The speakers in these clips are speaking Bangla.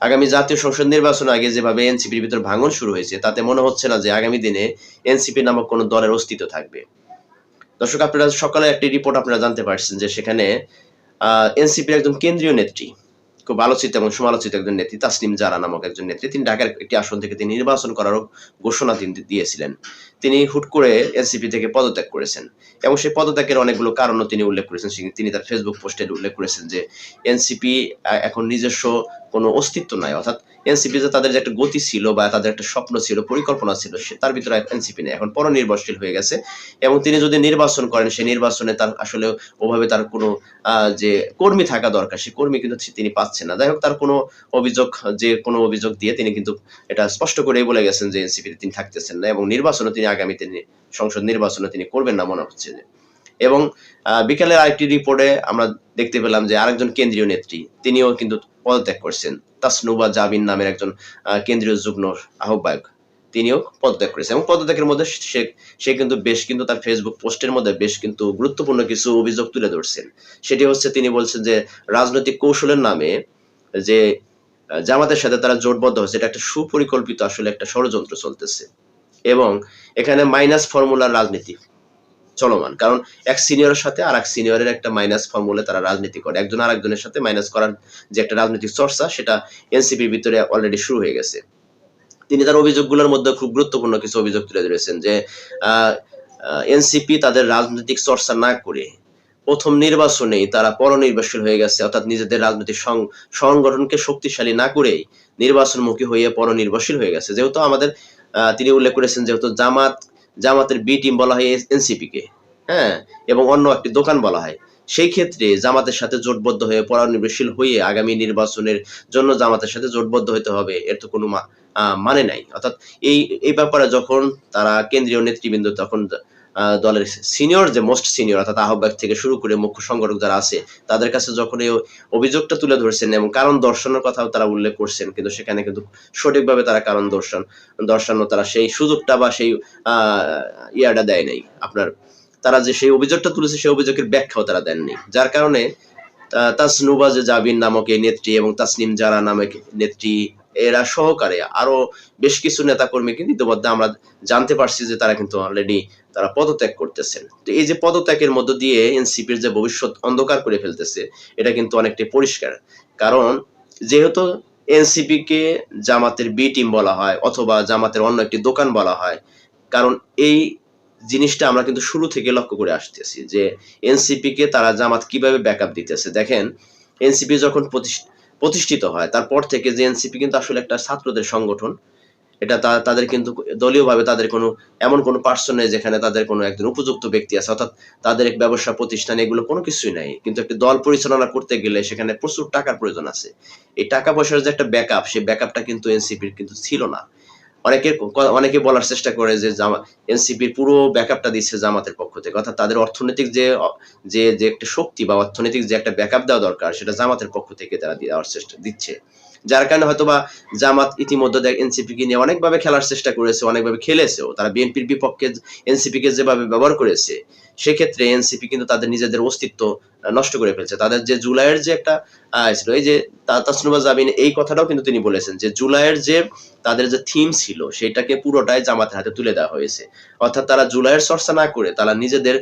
আগামী জাতীয় সংসদ নির্বাচন আগে যেভাবে এনসিপির ভিতর ভাঙন শুরু হয়েছে, তাতে মনে হচ্ছে না যে আগামী দিনে এনসিপি নামক কোনো দলের অস্তিত্ব থাকবে। দর্শক, আপনারা সকালে একটি রিপোর্ট আপনারা জানতে পারছেন যে সেখানে এনসিপির একজন কেন্দ্রীয় নেত্রী খুব আলোচিত এবং সমালোচিত একজন নেত্রী, তাসনিম জারা নামক একজন নেত্রী। তিনি ঢাকার একটি আসন থেকে তিনি নির্বাচন করারও ঘোষণা তিনি দিয়েছিলেন। তিনি হুট করে এনসিপি থেকে পদত্যাগ করেছেন এবং সেই পদত্যাগের অনেকগুলো কারণও তিনি উল্লেখ করেছেন। তিনি তার ফেসবুক পোস্টে উল্লেখ করেছেন যে, এনসিপি এখন নিজস্ব কোনো অস্তিত্ব নাই। অর্থাৎ এনসিপি যে তাদের যে একটা গতি ছিল বা তাদের একটা স্বপ্ন ছিল, পরিকল্পনা ছিল, সে তার ভিতরে এনসিপি নেই। এখন পরনির্ভরশীল হয়ে গেছে এবং তিনি যদি নির্বাচন করেন, সেই নির্বাচনে তার আসলে ওভাবে তার কোনো যে কর্মী থাকা দরকার সেই কর্মী কিন্তু তিনি পাচ্ছেন না। যাই হোক তার কোনো অভিযোগ, যে কোনো অভিযোগ দিয়ে তিনি কিন্তু এটা স্পষ্ট করেই বলে গেছেন যে এনসিপিতে তিনি থাকতেছেন না এবং নির্বাচনে তিনি আগামীতে নি- সংসদ নির্বাচনে তিনি করবেন না মনে হচ্ছে। যে এবং বিকালে আরেকটি রিপোর্টে আমরা দেখতে পেলাম যে আরেকজন কেন্দ্রীয় নেত্রী, তিনিও কিন্তু পদত্যাগ করছেন। তাসনুবা জাবিন নামের একজন কেন্দ্রীয় যুগ্ম আহ্বায়ক। তিনিও পদত্যাগ করেছেন এবং পদত্যাগের মধ্যে সে কিন্তু বেশ কিন্তু তার ফেসবুক পোস্টের মধ্যে বেশ কিন্তু গুরুত্বপূর্ণ কিছু অভিযোগ তুলে ধরছেন। সেটি হচ্ছে তিনি বলছেন যে, রাজনৈতিক কৌশলের নামে যে, জামাতের সাথে তারা জোটবদ্ধ হচ্ছে, এটা একটা সুপরিকল্পিত আসলে একটা ষড়যন্ত্র চলতেছে। এবং এখানে মাইনাস ফর্মুলার রাজনীতি চলমান। কারণ এক সিনিয়রের সাথে আর এক সিনিয়রের একটা মাইনাস ফর্মুলে তারা রাজনীতি করে। একজন আর একজনের সাথে মাইনাস করার যে একটা রাজনৈতিক চর্চা, সেটা এনসিপির ভিতরে অলরেডি শুরু হয়ে গেছে। তিনি তার অভিযোগগুলোর মধ্যে খুব গুরুত্বপূর্ণ কিছু অভিযোগ তুলে ধরেছেন যে এনসিপি তাদের রাজনৈতিক চর্চা না করে প্রথম নির্বাচনেই তারা পরনির্ভরশীল হয়ে গেছে, অর্থাৎ নিজেদের রাজনৈতিক সংগঠনকে শক্তিশালী না করেই নির্বাচনমুখী হয়ে পরনির্ভরশীল হয়ে গেছে। যেহেতু আমাদের তিনি উল্লেখ করেছেন যেহেতু জামাত, জামাতের বি টিম বলা হয় এনসিপি কে হ্যাঁ এবং অন্য একটি দোকান বলা হয়। সেই ক্ষেত্রে জামাতের সাথে জোটবদ্ধ হয়ে পরনির্ভরশীল হয়ে আগামী নির্বাচনের জন্য জামাতের সাথে জোটবদ্ধ হতে হবে, এর তো কোনো মা- মানে নাই। অর্থাৎ এই এই ব্যাপারে যখন তারা কেন্দ্রীয় নেতৃবৃন্দ তখন দলের সিনিয়র যে মোস্ট সিনিয়র অর্থাৎ আহ্বায়ক থেকে শুরু করে মুখ্য সংগঠক যারা আছে তাদের কাছে যখন এই অভিযোগটা তুলে ধরছেন এবং কারণ দর্শনের কথাও তারা উল্লেখ করছেন কিন্তু সেখানে কিন্তু সঠিকভাবে তারা কারণ দর্শন দর্শানো তারা সেই সুযোগটা বা সেই আহ, ইয়াটা দেয় নাই। আপনার তারা যে সেই অভিযোগটা তুলেছে সেই অভিযোগের ব্যাখ্যাও তারা দেননি। যার কারণে আহ, তাসনুবা যে জাবিন নামক এই নেত্রী এবং তাসনিম জারা নামক নেত্রী এরা সহকারে, আরও বেশ কিছু নেতাকর্মী কিন্তু ইতিমধ্যে আমরা জানতে পারছি যে তারা কিন্তু অলরেডি তারা পদত্যাগ করতেছেন। তো এই যে পদত্যাগের মধ্য দিয়ে এনসিপির যে ভবিষ্যৎ অন্ধকার করে ফেলতেছে, এটা কিন্তু অনেকটাই পরিষ্কার। কারণ যেহেতু এনসিপি কে জামাতের বি টিম বলা হয় অথবা জামাতের অন্য একটি দোকান বলা হয়, কারণ এই জিনিসটা আমরা কিন্তু শুরু থেকে লক্ষ্য করে আসতেছি যে এনসিপি কে তারা জামাত কীভাবে ব্যাকআপ দিতেছে। দেখেন, এনসিপি যখন প্রতিষ্ঠ- প্রতিষ্ঠিত হয়। তারপর থেকে যে এনসিপি কিন্তু আসলে একটা ছাত্রদের সংগঠন। এটা তাদের কিন্তু দলীয়ভাবে তাদের কোনো, এমন কোনো পার্সন নেই যেখানে তাদের কোনো একজন উপযুক্ত ব্যক্তি আছে। অর্থাৎ তাদের এক ব্যবসা প্রতিষ্ঠান, এগুলো কোনো কিছুই নাই। কিন্তু একটি দল পরিচালনা করতে গেলে সেখানে প্রচুর টাকার প্রয়োজন আছে। এই টাকা পয়সার যে একটা ব্যাকআপ সেই ব্যাকআপটা কিন্তু এনসিপির কিন্তু ছিল না। অনেকে অনেকে বলার চেষ্টা করে যে জামা এনসিপির পুরো ব্যাকআপটা দিচ্ছে জামাতের পক্ষ থেকে। অর্থাৎ তাদের অর্থনৈতিক যে যে যে একটা শক্তি বা অর্থনৈতিক যে একটা ব্যাকআপ দেওয়া দরকার, সেটা জামাতের পক্ষ থেকে তারা দেওয়ার চেষ্টা, দিচ্ছে। যার কারণে হয়তোবা জামাত ইতিমধ্যে এনসিপি কে নিয়ে অনেকভাবে খেলার চেষ্টা করেছে, অনেকভাবে খেলেছেও। তারা বিএনপির বিপক্ষে এনসিপি কে যেভাবে ব্যবহার করেছে সেক্ষেত্রে এনসিপি কিন্তু তাদের নিজেদের অস্তিত্ব নষ্ট করে ফেলছে। তাদের যে জুলাইয়ের যে একটা ছিল, এই যে তাসনুবা জাবিন এই কথাটাও কিন্তু তিনি বলেছেন যে জুলাইয়ের যে তাদের যে থিম ছিল, সেটাকে পুরোটাই জামাতের হাতে তুলে দেওয়া হয়েছে। অর্থাৎ তারা জুলাইয়ের চর্চা না করে তারা নিজেদের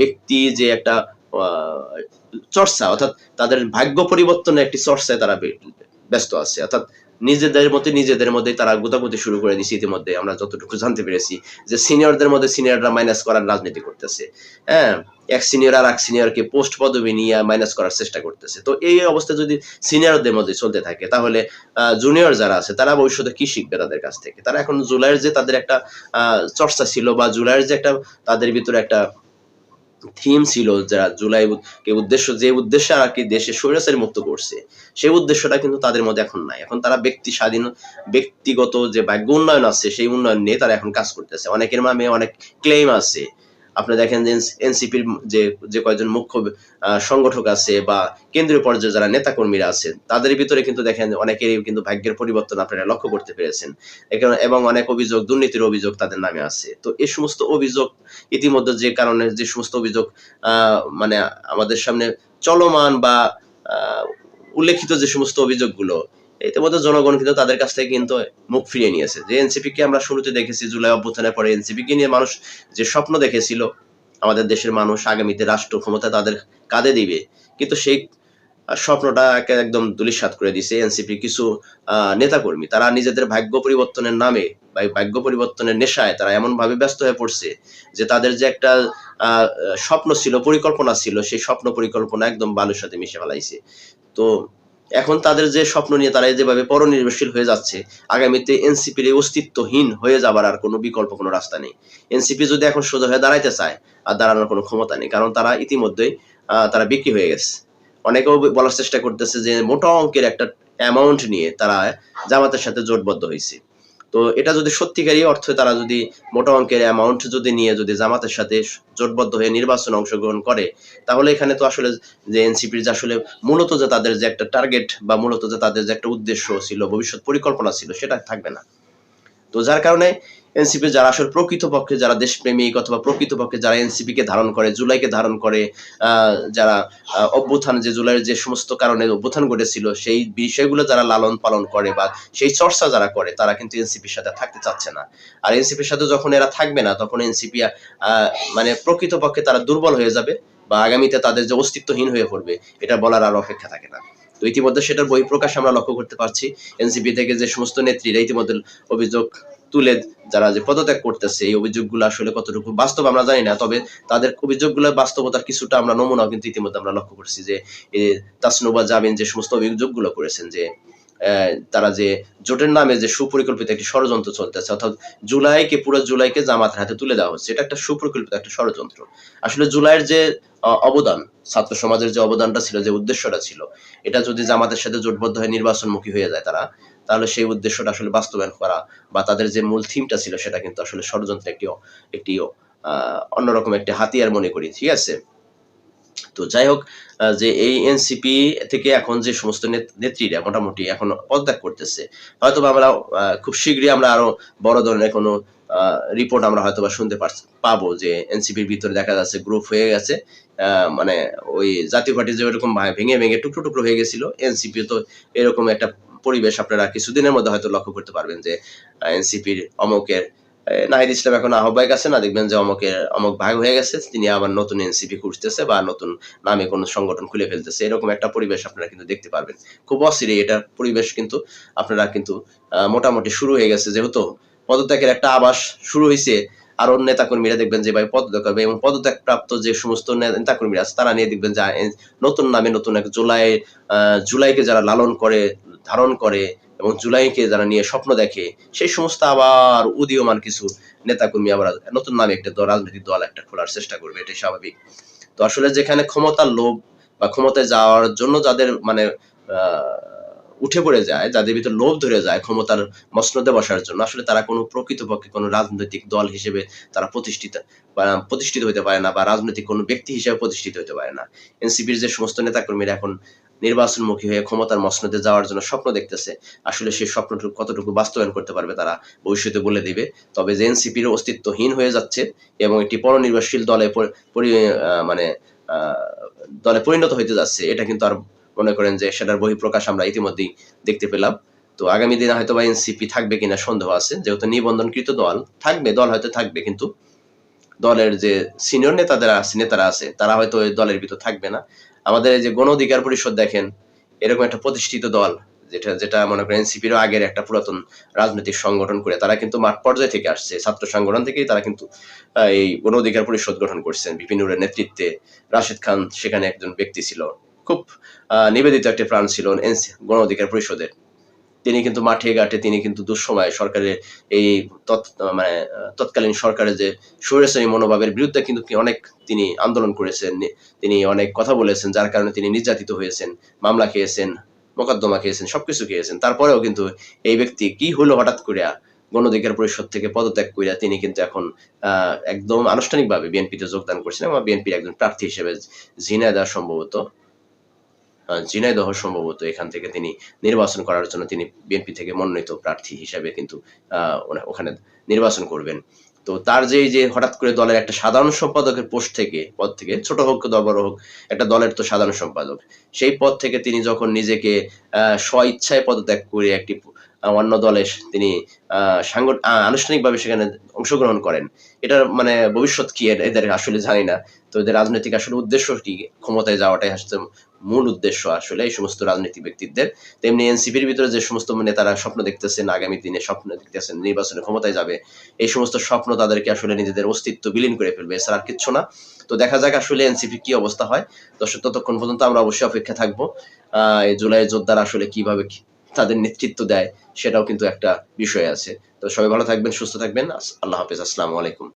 ব্যক্তি যে একটা চর্চা, অর্থাৎ তাদের ভাগ্য পরিবর্তনের একটি চর্চায় তারা ব্যস্ত আছে। অর্থাৎ নিজেদের মধ্যে নিজেদের মধ্যে তারা গোতাগুতি শুরু করে দিয়েছে ইতিমধ্যে। আমরা যতটুকু জানতে পেরেছি যে সিনিয়রদের মধ্যে সিনিয়ররা মাইনাস করার রাজনীতি করতেছে। হ্যাঁ এক সিনিয়র আর এক সিনিয়রকে পোস্ট পদবি নিয়ে মাইনাস করার চেষ্টা করতেছে। তো এই অবস্থা যদি সিনিয়রদের মধ্যে চলতে থাকে, তাহলে জুনিয়র যারা আছে, তারা ভবিষ্যতে কি শিখবে তাদের কাছ থেকে? তারা এখন জুলাইয়ের যে তাদের একটা চর্চা ছিল বা জুলাইয়ের যে একটা তাদের ভিতরে একটা থিম ছিল যারা জুলাই কে উদ্দেশ্য, যে উদ্দেশ্যে আর কি দেশে স্বৈরাচারী মুক্ত করছে, সেই উদ্দেশ্যটা কিন্তু তাদের মধ্যে এখন নাই। এখন তারা ব্যক্তি স্বাধীন, ব্যক্তিগত যে ভাগ্য উন্নয়ন আছে, সেই উন্নয়ন নিয়ে তারা এখন কাজ করতেছে। অনেকের নামে অনেক ক্লেম আছে। আপনি দেখেন যে এনসিপির যে যে কয়েকজন মুখ্য সংগঠক আছে বা কেন্দ্রীয় পর্যায়ে যারা নেতাকর্মীরা আছেন, তাদের ভিতরে কিন্তু দেখেন অনেকেরই কিন্তু ভাগ্যের পরিবর্তন আপনারা লক্ষ্য করতে পেরেছেন। এবং অনেক অভিযোগ, দুর্নীতির অভিযোগ তাদের নামে আছে। তো এই সমস্ত অভিযোগ ইতিমধ্যে যে কারণে, যে সমস্ত অভিযোগ মানে আমাদের সামনে চলমান বা উল্লেখিত যে সমস্ত অভিযোগগুলো ইতিমধ্যে জনগণ কিন্তু তাদের কাছ থেকে কিন্তু মুখ ফিরিয়ে নিয়েছে। যে এনসিপি কে আমরা শুরুতে দেখেছি, জুলাই অভ্যুত্থানের পরে এনসিপি কে নিয়ে মানুষ যে স্বপ্ন দেখেছিল, আমাদের দেশের মানুষ আগামীতে রাষ্ট্র ক্ষমতা তাদের কাঁধে দিবে। কিন্তু সেই স্বপ্নটাকে একদম দুলিশাত করে দিছে এনসিপি কিছু নেতাকর্মী। তারা নিজেদের ভাগ্য পরিবর্তনের নামে বা ভাগ্য পরিবর্তনের নেশায় তারা এমন ভাবে ব্যস্ত হয়ে পড়ছে যে তাদের যে একটা স্বপ্ন ছিল, পরিকল্পনা ছিল, সেই স্বপ্ন পরিকল্পনা একদম বালুর সাথে মিশে ফেলাইছে। তো এখন তাদের যে স্বপ্ন নিয়ে তারা যেভাবে পরনির্ভরশীল হয়ে যাচ্ছে, আগামীতে এনসিপির অস্তিত্বহীন হয়ে যাবার আর কোনো বিকল্প, কোনো রাস্তা নেই। এনসিপি যদি এখন সোজা হয়ে দাঁড়াইতে চায়, আর দাঁড়ানোর কোনো ক্ষমতা নেই, কারণ তারা ইতিমধ্যেই তারা বিক্রি হয়ে গেছে। অনেকেও বলার চেষ্টা করতেছে যে মোটা অঙ্কের একটা অ্যামাউন্ট নিয়ে তারা জামাতের সাথে জোটবদ্ধ হয়েছে। তো এটা যদি সত্যিকারই অর্থে তারা যদি মোটা অঙ্কের অ্যামাউন্ট যদি নিয়ে যদি জামাতের সাথে জোটবদ্ধ হয়ে নির্বাচনে অংশগ্রহণ করে, তাহলে এখানে তো আসলে যে এনসিপির যে আসলে মূলত যে তাদের যে একটা টার্গেট বা মূলত যে তাদের যে একটা উদ্দেশ্য ছিল, ভবিষ্যৎ পরিকল্পনা ছিল, সেটা থাকবে না। তো যার কারণে এনসিপি যারা আসলে প্রকৃতপক্ষে যারা দেশপ্রেমিক অথবা প্রকৃতপক্ষে যারা এনসিপি কে ধারণ করে, জুলাইকে ধারণ করে যারা অভ্যুত্থান, যে জুলাইয়ের যে সমস্ত কারণে অভ্যুত্থান ঘটেছিল, সেই বিষয়গুলো যারা লালন পালন করে বা সেই চর্চা যারা করে, তারা কিন্তু এনসিপির সাথে থাকতে চাচ্ছে না। আর এনসিপির সাথে যখন এরা থাকবে না, তখন এনসিপি মানে প্রকৃতপক্ষে তারা দুর্বল হয়ে যাবে বা আগামীতে তাদের যে অস্তিত্বহীন হয়ে পড়বে, এটা বলার আর অপেক্ষা থাকে না। তো ইতিমধ্যে সেটার বহিঃপ্রকাশ আমরা লক্ষ্য করতে পারছি। এনসিপি থেকে যে সমস্ত নেত্রীরা ইতিমধ্যে অভিযোগ তুলে যারা যে পদত্যাগ করতেছে, এই অভিযোগগুলো আসলে কতটুকু বাস্তব আমরা জানি না, তবে তাদের অভিযোগগুলোর বাস্তবতার কিছুটা আমরা নমুনা কিন্তু ইতিমধ্যে আমরা লক্ষ্য করছি যে তাসনুবা জামিন যে সমস্ত অভিযোগগুলো করেছেন যে তারা যে জোটের নামে যে সুপরিকল্পিত একটি ষড়যন্ত্র চলতেছে, অর্থাৎ জুলাইকে, পুরো জুলাইকে জামাতের হাতে তুলে দেওয়া হচ্ছে, এটা একটা সুপরিকল্পিত একটা ষড়যন্ত্র। আসলে জুলাইয়ের যে অবদান, ছাত্র সমাজের যে অবদানটা ছিল, যে উদ্দেশ্যটা ছিল, এটা যদি জামাতের সাথে জোটবদ্ধ হয়ে নির্বাচনমুখী হয়ে যায় তারা, তাহলে সেই উদ্দেশ্যটা আসলে বাস্তবায়ন করা বা তাদের যে মূল থিমটা ছিল, সেটা কিন্তু আসলে ষড়যন্ত্রের একটি একটি অন্যরকম একটি হাতিয়ার মনে করি, ঠিক আছে? তো যাই হোক যে এই এনসিপি থেকে এখন যে সমস্ত নেত- নেত্রীরা মোটামুটি এখন পদত্যাগ করতেছে হয়তো আমরা খুব শীঘ্রই আমরা আরও বড় ধরনের কোনো রিপোর্ট আমরা হয়তো বা শুনতে পাবো যে এনসিপির ভিতরে দেখা যাচ্ছে গ্রুপ হয়ে গেছে মানে ওই জাতীয় পার্টি যে এরকম ভা- ভেঙে ভেঙে টুকরো টুকরো হয়ে গেছিল এনসিপি তো এরকম একটা পরিবেশ আপনারা কিছুদিনের মধ্যে হয়তো লক্ষ্য করতে পারবেন যে এনসিপির অমকের নাহিদ ইসলাম এখন আহ্বায়ক আছে না, দেখবেন যে অমকের অমক ভাগ হয়ে গেছে, তিনি আবার নতুন এনসিপি খুঁজতেছে বা নতুন নামে কোনো সংগঠন খুলে ফেলতেছে, এরকম একটা পরিবেশ আপনারা কিন্তু দেখতে পারবেন। খুব অস্থির এটা পরিবেশ কিন্তু আপনারা কিন্তু মোটামুটি শুরু হয়ে গেছে যেহেতু পদত্যাগের একটা আবাস শুরু হয়েছে আর আরও নেতাকর্মীরা দেখবেন যে ভাই পদত্যাগ করবে এবং পদত্যাগ প্রাপ্ত যে সমস্ত নেতাকর্মীরা আছে, তারা নিয়ে দেখবেন যে নতুন নামে নতুন এক জুলাই জুলাইকে যারা লালন করে, ধারণ করে এবং জুলাইকে যারা নিয়ে স্বপ্ন দেখে, সেই সমস্ত আবার উদীয়মান কিছু নেতাকর্মী আবার নতুন নামে একটা দল, রাজনৈতিক দল একটা খোলার চেষ্টা করবে, এটাই স্বাভাবিক। তো আসলে যেখানে ক্ষমতার লোভ বা ক্ষমতায় যাওয়ার জন্য যাদের মানে উঠে পড়ে যায়, যাদের ভিতর লোভ ধরে যায় ক্ষমতার মসনদে বসার জন্য, আসলে তারা কোনো প্রকৃতপক্ষে কোনো রাজনৈতিক দল হিসেবে তারা প্রতিষ্ঠিত প্রতিষ্ঠিত হতে পারে না বা রাজনৈতিক কোনো ব্যক্তি হিসেবে প্রতিষ্ঠিত হতে পারে না। এনসিপির যে সমস্ত নেতাকর্মীরা এখন নির্বাচনমুখী হয়ে ক্ষমতার মসনদে যাওয়ার জন্য স্বপ্ন দেখতেছে। আসলে সেই স্বপ্নটুকু কতটুকু বাস্তবায়ন করতে পারবে তারা ভবিষ্যতে বলে দিবে। তবে যে এনসিপির অস্তিত্বহীন হয়ে যাচ্ছে এবং একটি পরনির্ভরশীল দলে মানে দলে পরিণত হইতে যাচ্ছে, এটা কিন্তু আর মনে করেন যে সেটার বহিঃপ্রকাশ আমরা ইতিমধ্যেই দেখতে পেলাম। তো আগামী দিনে হয়তো বা এনসিপি থাকবে কিনা সন্দেহ আছে। যেহেতু নিবন্ধনকৃত দল, থাকবে, দল হয়তো থাকবে, কিন্তু দলের যে সিনিয়র নেতাদের আছে, নেতারা আছে, তারা হয়তো ওই দলের ভিতর থাকবে না। আমাদের যে গণ অধিকার পরিষদ দেখেন, এরকম একটা প্রতিষ্ঠিত দল, যেটা যেটা মনে করেন এনসিপির আগের একটা পুরাতন রাজনৈতিক সংগঠন করে, তারা কিন্তু মাঠ পর্যায় থেকে আসছে। ছাত্র সংগঠন থেকেই তারা কিন্তু এই গণ অধিকার পরিষদ গঠন করছেন। বিভিন্ন নেতৃত্বে রাশেদ খান সেখানে একজন ব্যক্তি ছিল। খুব নিবেদিত একটি প্রাণ ছিল গণ অধিকার পরিষদের। তিনি কিন্তু মাঠে ঘাটে, তিনি কিন্তু দুঃসময় সরকারের এই মানে তৎকালীন সরকারের যে স্বৈরাচারী মনোভাবের বিরুদ্ধে কিন্তু অনেক, তিনি আন্দোলন করেছেন, তিনি অনেক কথা বলেছেন, যার কারণে তিনি নির্যাতিত হয়েছেন, মামলা খেয়েছেন, মোকদ্দমা খেয়েছেন, সবকিছু খেয়েছেন। তারপরেও কিন্তু এই ব্যক্তি কি হলো হঠাৎ করে গণ অধিকার পরিষদ থেকে পদত্যাগ করিয়া তিনি কিন্তু এখন একদম আনুষ্ঠানিকভাবে বিএনপিতে যোগদান করছেন এবং বিএনপির একজন প্রার্থী হিসেবে ঝিনাইদহ সম্ভবত ঝিনাইদহ সম্ভবত এখান থেকে তিনি নির্বাচন করার জন্য তিনি বিএনপি থেকে মনোনীত প্রার্থী হিসেবে কিন্তু ওখানে নির্বাচন করবেন। তো তার যে যে হঠাৎ করে দলের একটা সাধারণ সম্পাদকের পোস্ট থেকে, পদ থেকে, ছোট হোক বা বড় হোক, একটা দলের তো সাধারণ সম্পাদক, সেই পদ থেকে তিনি যখন নিজেকে স্ব ইচ্ছায় পদত্যাগ করে একটি অন্য দলে তিনি আনুষ্ঠানিকভাবে সেখানে অংশগ্রহণ করেন, এটার মানে ভবিষ্যৎ কি? এদের আসলে জানি না। তো এদের রাজনৈতিক আসলে উদ্দেশ্য কি? ক্ষমতায় যাওয়াটাই আসলে মূল উদ্দেশ্য আসলে এই সমস্ত রাজনৈতিক ব্যক্তিদের। তেমনি এনসিপির ভিতরে যে সমস্ত নেতারা স্বপ্ন দেখতেছেন, আগামী দিনে স্বপ্ন দেখতেছেন, নির্বাচনে ক্ষমতায় যাবে, এই সমস্ত স্বপ্ন তাদেরকে আসলে নিজেদের অস্তিত্ব বিলীন করে ফেলবে, এছাড়া আর কিচ্ছু না। তো দেখা যাক আসলে এনসিপি কি অবস্থা হয়। দর্শক, ততক্ষণ পর্যন্ত আমরা অবশ্যই অপেক্ষা থাকব। আহ, এই জুলাই যোদ্ধারা আসলে কীভাবে তাদের নেতৃত্ব দেয়, সেটাও কিন্তু একটা বিষয় আছে। তো সবাই ভালো থাকবেন, সুস্থ থাকবেন। আল্লাহ হাফেজ, আসসালামু আলাইকুম।